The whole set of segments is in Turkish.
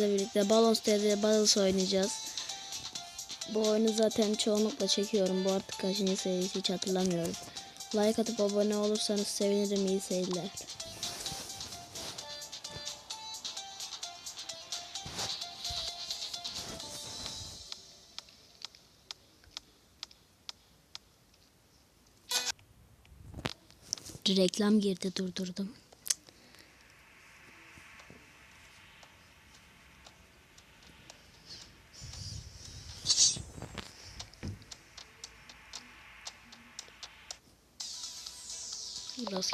birlikte Balons TV'de Battles oynayacağız. Bu oyunu zaten çoğunlukla çekiyorum. Bu artık kaçıncı serisi hiç hatırlamıyorum. Like atıp abone olursanız sevinirim. iyi seyirler. Reklam girdi durdurdum.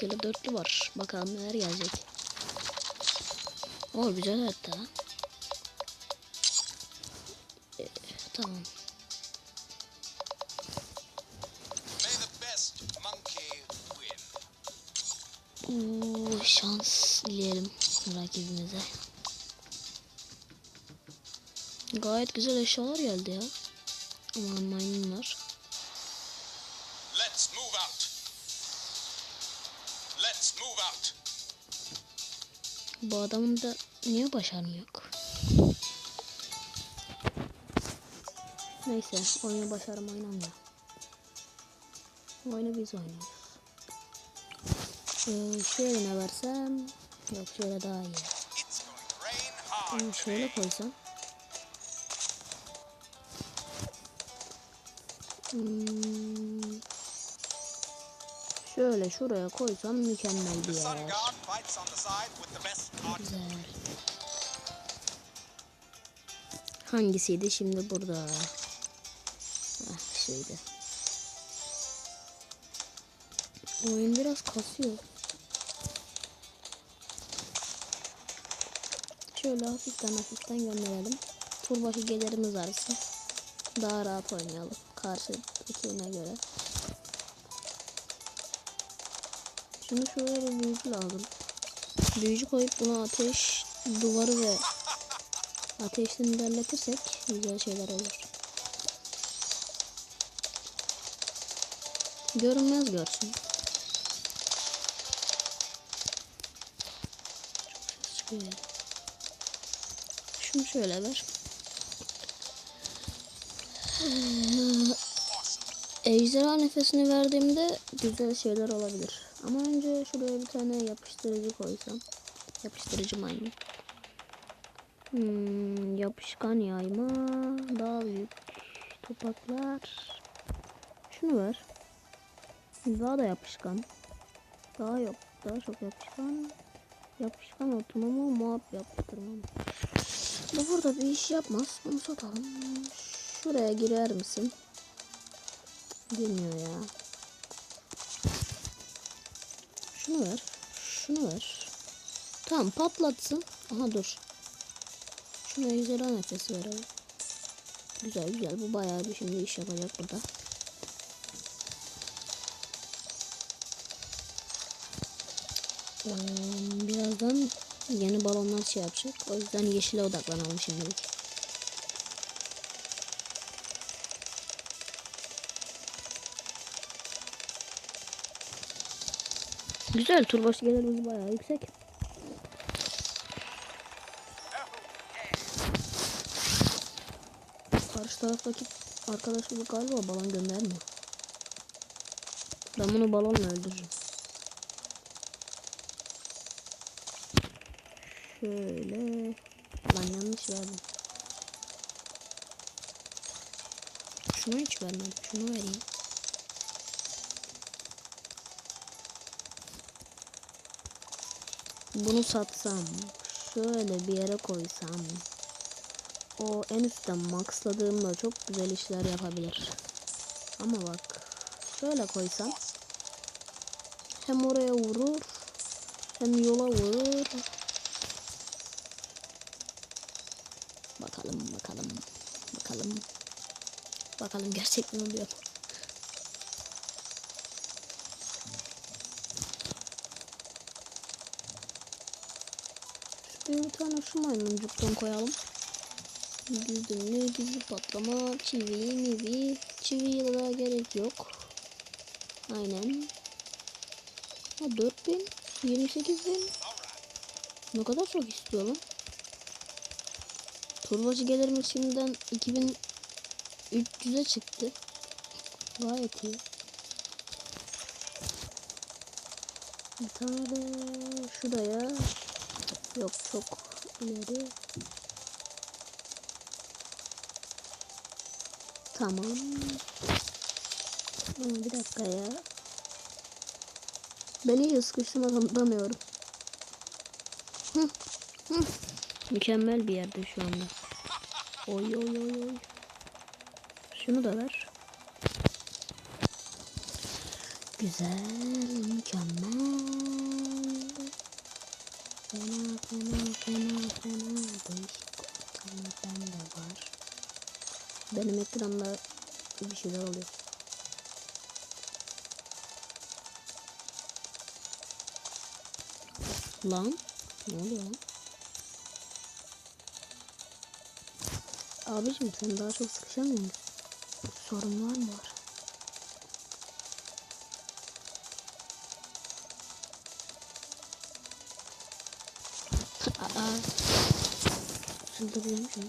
Rastgele dörtlü var. Bakalım neler gelecek. O güzel hatta. Ee, tamam. May the best monkey win. Oo, şans dileyelim rakibimize. Gayet güzel eşyalar geldi ya. Aman maymunlar. Bu adamın da niye başarmı yok? Neyse oyunu başarım oynamıyor. Oyunu biz oynuyoruz. Ee, şöyle ne versem? Yok şöyle daha iyi. Onu şöyle koysam. Hmm. Şöyle şuraya koysam mükemmel bir yer. Güzel. Hangisiydi şimdi burada? Ah şeydi. Oyun biraz kasıyor. Şöyle hafiften hafiften gönderelim. Turbaşı gelirimiz arasın. Daha rahat oynayalım. Karşıdakine göre. Şunu şöyle bir büyücü lazım. Büyücü koyup buna ateş, duvarı ve ateşten ilerletirsek güzel şeyler olur. Görünmez görsün. Şunu şöyle ver. Ejderha nefesini verdiğimde güzel şeyler olabilir. Ama önce şuraya bir tane yapıştırıcı koysam. Yapıştırıcı maymun. Hmm, yapışkan yayma. Daha büyük topaklar. Şunu ver. Daha da yapışkan. Daha yok. Daha çok yapışkan. Yapışkan otonomu muhab yaptırmam. Bu burada bir iş yapmaz. Bunu satalım. Şuraya girer misin? Girmiyor ya. Şunu ver. Şunu ver. Tamam patlatsın. Aha dur. Şuna ejderha nefesi verelim. Güzel güzel. Bu bayağı bir şimdi iş yapacak burada. Ee, birazdan yeni balonlar şey yapacak. O yüzden yeşile odaklanalım şimdilik. Güzel turboş gelirimiz bayağı yüksek. Karşı taraftaki arkadaşımız galiba balon göndermiyor. Ben bunu balonla öldürürüm. Şöyle. Lan yanlış verdim. Şunu hiç vermedim. Şunu vereyim. Bunu satsam. Şöyle bir yere koysam. O en üstten maxladığımda çok güzel işler yapabilir. Ama bak. Şöyle koysam. Hem oraya vurur. Hem yola vurur. Bakalım bakalım. Bakalım. Bakalım gerçekten oluyor. Şuraya bir tane şu maymuncuktan koyalım. Gizli gizli patlama, çivi, mivi. Çiviye daha gerek yok. Aynen. Ha 4000, 28 bin. Ne kadar çok istiyor lan. Turbacı gelirim içinden 2300'e çıktı. Gayet iyi. Bir tane de şuraya. Yok çok ileri. Tamam. Ama bir dakika ya. Ben iyice sıkıştım anlamıyorum. Mükemmel bir yerde şu anda. Oy oy oy oy. Şunu da ver. Güzel, mükemmel. Fena fena fena değişik ortamlar bende var. Benim ekranda bir şeyler oluyor. Lan ne oluyor lan? Abicim sen daha çok sıkışamıyor musun? Sorun var mı var? Çıldırıyorum şimdi.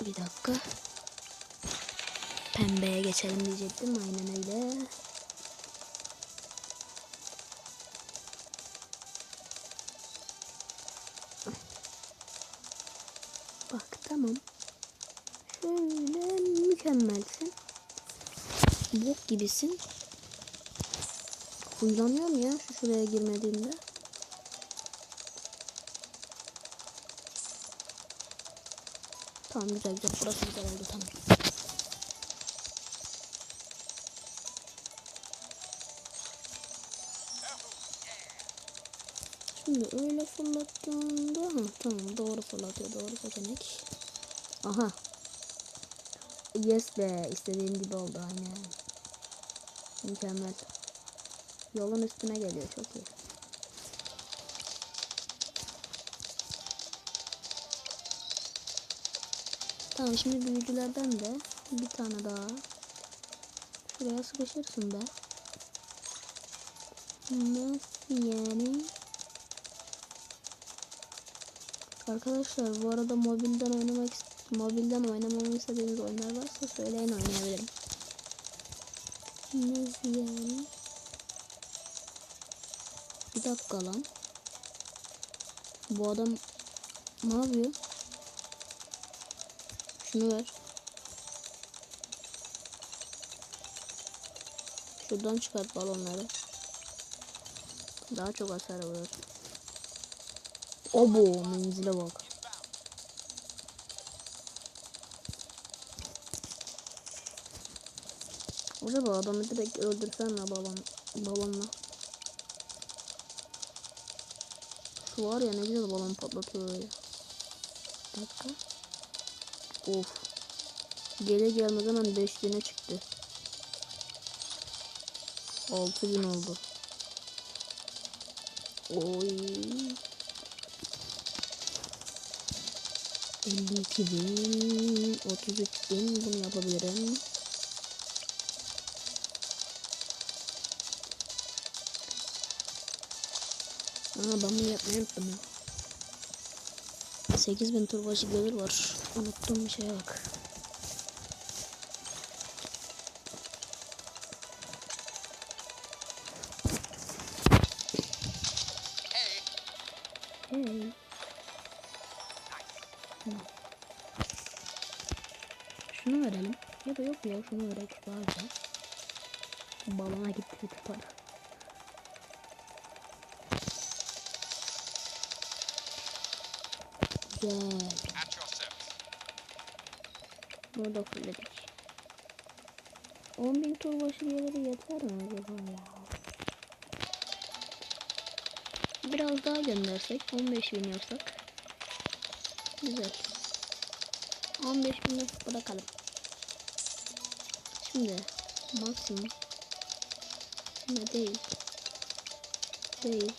Bir dakika. Pembeye geçelim diyecektim. Aynen öyle. Bak tamam. Şöyle mükemmelsin. Bok gibisin. Huylanıyorum ya şu şuraya girmediğimde. Tamam güzel güzel. Burası güzel oldu tamam. Şimdi öyle fırlattığında ha, tamam doğru fırlatıyor doğru seçenek. Aha. Yes be istediğim gibi oldu aynen. Mükemmel. Yolun üstüne geliyor çok iyi. Tamam şimdi büyücülerden de bir tane daha. Şuraya sıkışırsın be. Nasıl yani? Arkadaşlar bu arada mobilden oynamak mobilden oynamamı istediğiniz oyunlar varsa söyleyin oynayabilirim. Nasıl yani? Bir dakika lan. Bu adam ne yapıyor? Şunu ver. Şuradan çıkart balonları. Daha çok hasar alır. Obo menzile bak. Acaba adamı direkt öldürsen mi balon, balonla? Şu var ya ne güzel balon patlatıyor ya. Bir dakika. Of. Gele gelmez hemen 5000'e çıktı. 6000 oldu. Oy. 52 bin, 33 bin bunu yapabilirim. Aa ben bunu yapmayı unuttum ya. 8000 turbacı gelir var. Unuttuğum bir şeye bak. Şunu verelim. Ya da yok ya şunu verelim. Daha gitti bir para. Güzel. Bunu da fulledik. 10.000 tur başı yeter mi acaba ya? Biraz daha göndersek 15.000 yapsak. Güzel. 15.000 bırakalım. Şimdi maksimum ne değil. Değil.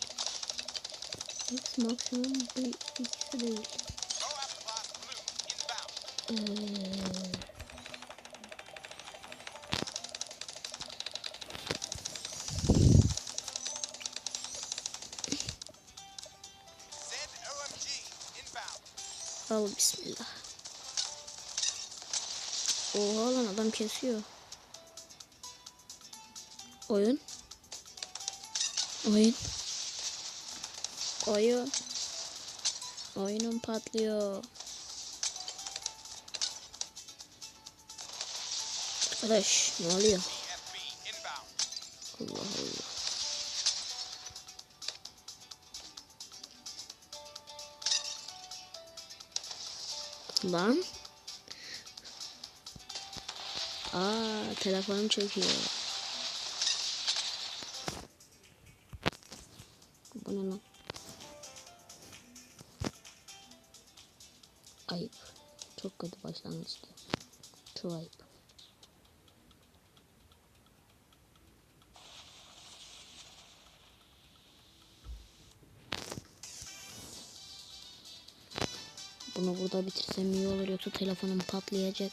X maksimum bu ikisi değil. ZOMG. Al bismillah. Oha lan adam kesiyor. Oyun. Oyun. Oyun. Oyunum patlıyor. Arkadaş ne oluyor? Allah Allah. Lan. Aa telefonum çekiyor. Bu ne lan? Ayıp. Çok kötü başlangıçtı. Çok ayıp. Bunu burada bitirsem iyi olur yoksa telefonum patlayacak.